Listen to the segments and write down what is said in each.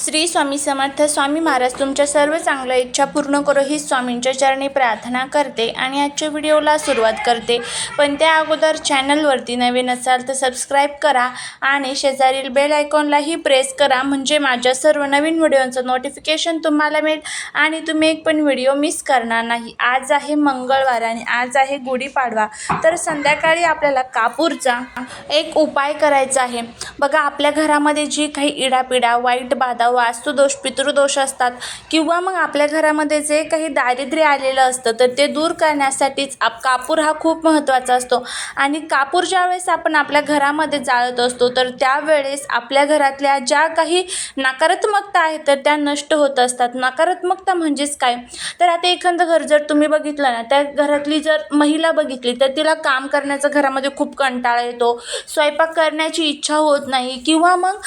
श्री स्वामी समर्थ स्वामी महाराज तुमच्या सर्व चांगल्या इच्छा पूर्ण करो ही स्वामींच्या चरणी प्रार्थना करते आणि आजच्या व्हिडिओला सुरुवात करते. पण त्या अगोदर चॅनलवरती नवीन असाल तर सबस्क्राईब करा आणि शेजारील बेल आयकॉनलाही प्रेस करा म्हणजे माझ्या सर्व नवीन व्हिडिओचं नोटिफिकेशन तुम्हाला मिळेल आणि तुम्ही एक पण व्हिडिओ मिस करणार नाही. आज आहे मंगळवार आणि आज आहे गुढीपाडवा. तर संध्याकाळी आपल्याला कापूरचा एक उपाय करायचा आहे. बघा आपल्या घरामध्ये जी काही इडापिडा वाईट बाधा वास्तुदोष पितृदोष असतात किंवा मग आपल्या घरामध्ये जे काही दारिद्र्य आलेलं असतं तर ते दूर करण्यासाठीच आप कापूर हा खूप महत्त्वाचा असतो. आणि कापूर ज्यावेळेस आपण आपल्या घरामध्ये जाळत असतो तर त्यावेळेस आपल्या घरातल्या ज्या काही नकारात्मकता आहेत तर त्या नष्ट होत असतात. नकारात्मकता म्हणजेच काय? तर आता एखादं घर जर तुम्ही बघितलं ना त्या घरातली जर महिला बघितली तर तिला काम करण्याचा घरामध्ये खूप कंटाळा येतो. स्वयंपाक करण्याची इच्छा होत नाही किंवा मग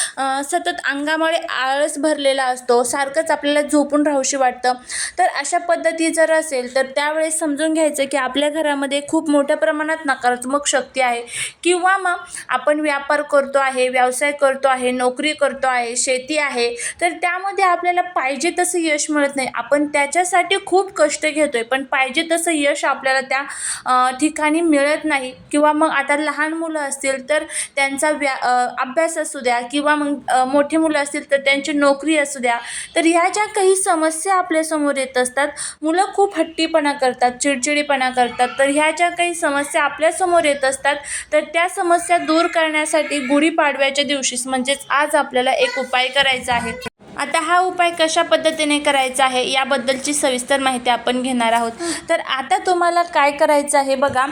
सतत अंगामुळे आळस भरलेला असतो सारखंच आपल्याला झोपून राहूशी वाटतं. तर अशा पद्धती जर असेल तर त्यावेळेस समजून घ्यायचं की आपल्या घरामध्ये खूप मोठ्या प्रमाणात नकारात्मक शक्ती आहे. किंवा मग आपण व्यापार करतो आहे व्यवसाय करतो आहे नोकरी करतो आहे शेती आहे तर त्यामध्ये आपल्याला पाहिजे तसं यश मिळत नाही. आपण त्याच्यासाठी खूप कष्ट घेतो आहे पण पाहिजे तसं यश आपल्याला त्या ठिकाणी मिळत नाही. किंवा मग आता लहान मुलं असतील तर त्यांचा व्या अं, अभ्यास असू द्या किंवा मग मोठे मोठी मुलं असतील तर त्यांची नोकरी असू द्या तर ह्या ज्या काही समस्या आपल्यासमोर येत असतात मुलं खूप हट्टीपणा करतात चिडचिडीपणा करतात तर ह्या ज्या काही समस्या आपल्यासमोर येत असतात तर त्या समस्या दूर करण्यासाठी गुढीपाडव्याच्या दिवशीच म्हणजेच आज आपल्याला एक उपाय करायचा आहे. आता हा उपाय कशा पद्धतीने करायचा आहे याबद्दलची सविस्तर माहिती आपण घेणार आहोत. तर आता तुम्हाला काय करायचं आहे बघा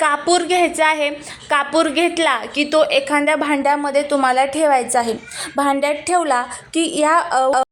कापूर घ्यायचा आहे. कापूर घेतला की तो एखाद्या भांड्यामध्ये तुम्हाला ठेवायचा आहे. भांड्यात ठेवला की या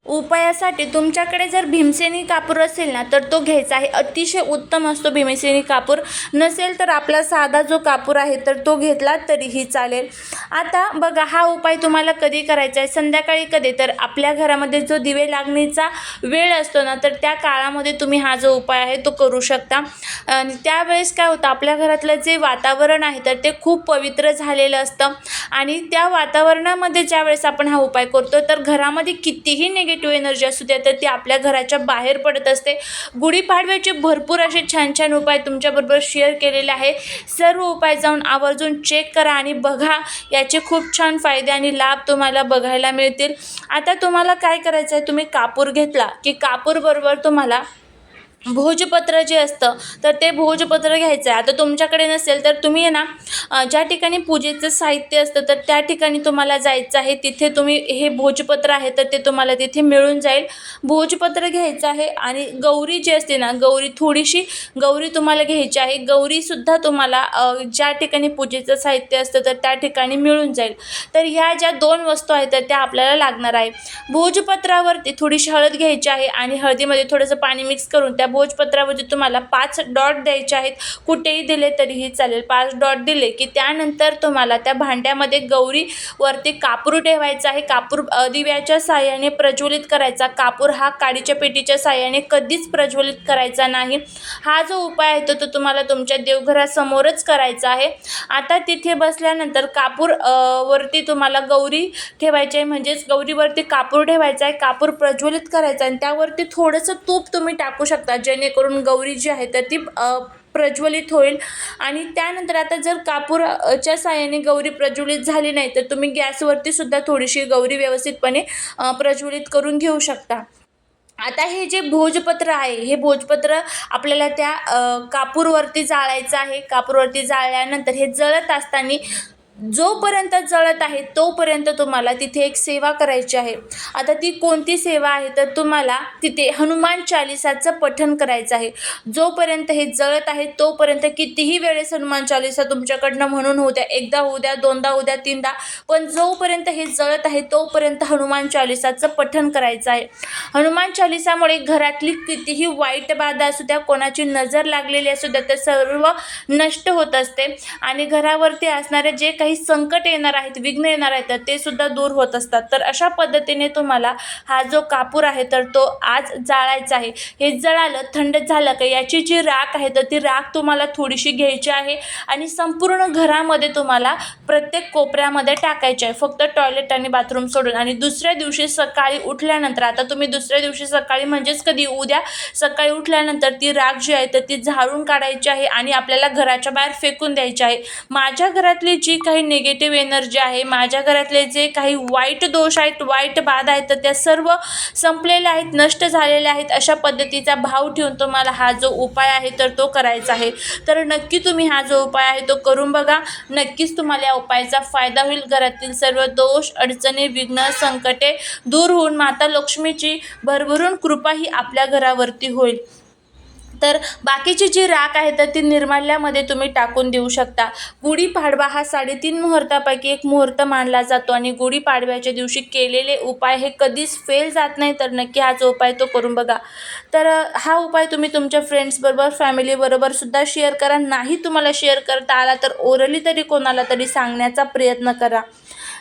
उपायासाठी तुमच्याकडे जर भीमसेनी कापूर असेल ना तर तो घ्यायचा आहे. अतिशय उत्तम असतो भीमसेनी कापूर. नसेल तर आपला साधा जो कापूर आहे तर तो घेतला तरीही चालेल. आता बघा हा उपाय तुम्हाला कधी करायचा आहे? संध्याकाळी कधी? तर आपल्या घरामध्ये जो दिवे लागणीचा वेळ असतो ना तर त्या काळामध्ये तुम्ही हा जो उपाय आहे तो करू शकता. आणि त्यावेळेस काय होतं आपल्या घरातलं जे वातावरण आहे तर ते खूप पवित्र झालेलं असतं. आणि त्या वातावरणामध्ये ज्यावेळेस आपण हा उपाय करतो तर घरामध्ये कितीही निगेटिव्ह एनर्जी असू द्या तर ती आपल्या घराच्या बाहेर पडत असते. गुढीपाडव्याचे भरपूर असे छान छान उपाय तुमच्याबरोबर शेअर केलेले आहे. सर्व उपाय जाऊन आवर्जून चेक करा आणि बघा याचे खूप छान फायदे आणि लाभ तुम्हाला बघायला मिळतील. आता तुम्हाला काय करायचं आहे तुम्ही कापूर घेतला की कापूरबरोबर तुम्हाला भोजपत्र जे असतं तर ते भोजपत्र घ्यायचं आहे आता तुमच्याकडे नसेल तर तुम्ही आहे ना ज्या ठिकाणी पूजेचं साहित्य असतं तर त्या ठिकाणी तुम्हाला जायचं आहे. तिथे तुम्ही हे भोजपत्र आहे तर ते तुम्हाला तिथे मिळून जाईल. भोजपत्र घ्यायचं आहे आणि गौरी जी असते ना गौरी थोडीशी गौरी तुम्हाला घ्यायची आहे. गौरीसुद्धा तुम्हाला ज्या ठिकाणी पूजेचं साहित्य असतं तर त्या ठिकाणी मिळून जाईल. तर ह्या ज्या दोन वस्तू आहेत तर त्या आपल्याला लागणार आहे. भोजपत्रावरती थोडीशी हळद घ्यायची आहे आणि हळदीमध्ये थोडंसं पाणी मिक्स करून त्या भोजपत्रावरती तुम्हाला पाच डॉट द्यायचे आहेत. कुठेही दिले तरीही चालेल. पाच डॉट दिले की त्यानंतर तुम्हाला त्या भांड्यामध्ये गौरीवरती कापूर ठेवायचा आहे. कापूर दिव्याच्या साह्याने प्रज्वलित करायचा. कापूर हा काडीच्या पेटीच्या साह्याने कधीच प्रज्वलित करायचा नाही. हा जो उपाय आहे तो तो तुम्हाला तुमच्या देवघरासमोरच करायचा आहे. आता तिथे बसल्यानंतर कापूर वरती तुम्हाला गौरी ठेवायची आहे. म्हणजेच गौरीवरती कापूर ठेवायचा आहे. कापूर प्रज्वलित करायचा आहे. आणि त्यावरती थोडंसं तूप तुम्ही टाकू शकता. जेणेकरून गौरी जी आहे तर ती प्रज्वलित होईल. आणि त्यानंतर आता जर कापूरच्या साहाय्याने गौरी प्रज्वलित झाली नाही तर तुम्ही गॅसवरती सुद्धा थोडीशी गौरी व्यवस्थितपणे प्रज्वलित करून घेऊ शकता. आता हे जे भोजपत्र आहे हे भोजपत्र आपल्याला त्या कापूरवरती जाळायचं आहे. कापूरवरती जाळल्यानंतर हे जळत असताना जोपर्यंत जळत आहे तोपर्यंत तुम्हाला तिथे एक सेवा करायची आहे. आता ती कोणती सेवा आहे तर तुम्हाला तिथे हनुमान चालिसाचं पठण करायचं आहे. जोपर्यंत हे जळत आहे तोपर्यंत कितीही वेळेस हनुमान चालिसा तुमच्याकडनं म्हणून होऊ द्या एकदा होऊ द्या दोनदा होऊ द्या तीनदा पण जोपर्यंत हे जळत आहे तोपर्यंत हनुमान चालिसाचं पठण करायचं आहे. हनुमान चालिसामुळे घरातली कितीही वाईट बाधा असू द्या कोणाची नजर लागलेली असू द्या तर सर्व नष्ट होत असते. आणि घरावरती असणारे जे काही काही संकट येणार आहेत विघ्न येणार आहेत तर ते सुद्धा दूर होत असतात. तर अशा पद्धतीने तुम्हाला हा जो कापूर आहे तर तो आज जाळायचा आहे. हे जळालं थंड झालं का याची जी राख आहे तर ती राख तुम्हाला थोडीशी घ्यायची आहे आणि संपूर्ण घरामध्ये तुम्हाला प्रत्येक कोपऱ्यामध्ये टाकायची आहे. फक्त टॉयलेट आणि बाथरूम सोडून. आणि दुसऱ्या दिवशी सकाळी उठल्यानंतर आता तुम्ही दुसऱ्या दिवशी सकाळी म्हणजेच कधी उद्या सकाळी उठल्यानंतर ती राख जी आहे तर ती झाडून काढायची आहे आणि आपल्याला घराच्या बाहेर फेकून द्यायची आहे. माझ्या घरातली जी काही निगेटिव्ह एनर्जी आहे. माझ्या घरातले जे काही वाईट दोष आहेत वाईट बाधा आहेत तर त्या सर्व संपलेल्या आहेत नष्ट झालेल्या आहेत अशा पद्धतीचा भाव ठेवून तुम्हाला हा जो उपाय आहे तर तो करायचा आहे. तर नक्की तुम्ही हा जो उपाय आहे तो करून बघा. नक्कीच तुम्हाला या उपायाचा फायदा होईल. घरातील सर्व दोष अडचणी विघ्न संकटे दूर होऊन माता लक्ष्मीची भरभरून कृपा ही आपल्या घरावरती होईल. तर बाकीची जी राख आहे तर ती निर्माल्यामध्ये तुम्ही टाकून देऊ शकता. गुढीपाडवा हा साडेतीन मुहूर्तापैकी एक मुहूर्त मानला जातो आणि गुढीपाडव्याच्या दिवशी केलेले उपाय हे कधीच फेल जात नाही तर नक्की हा जो उपाय तो करून बघा. तर हा उपाय तुम्ही तुमच्या फ्रेंड्सबरोबर फॅमिलीबरोबर सुद्धा शेअर करा. नाही तुम्हाला शेअर करता आला तर ओरली तरी कोणाला तरी सांगण्याचा प्रयत्न करा.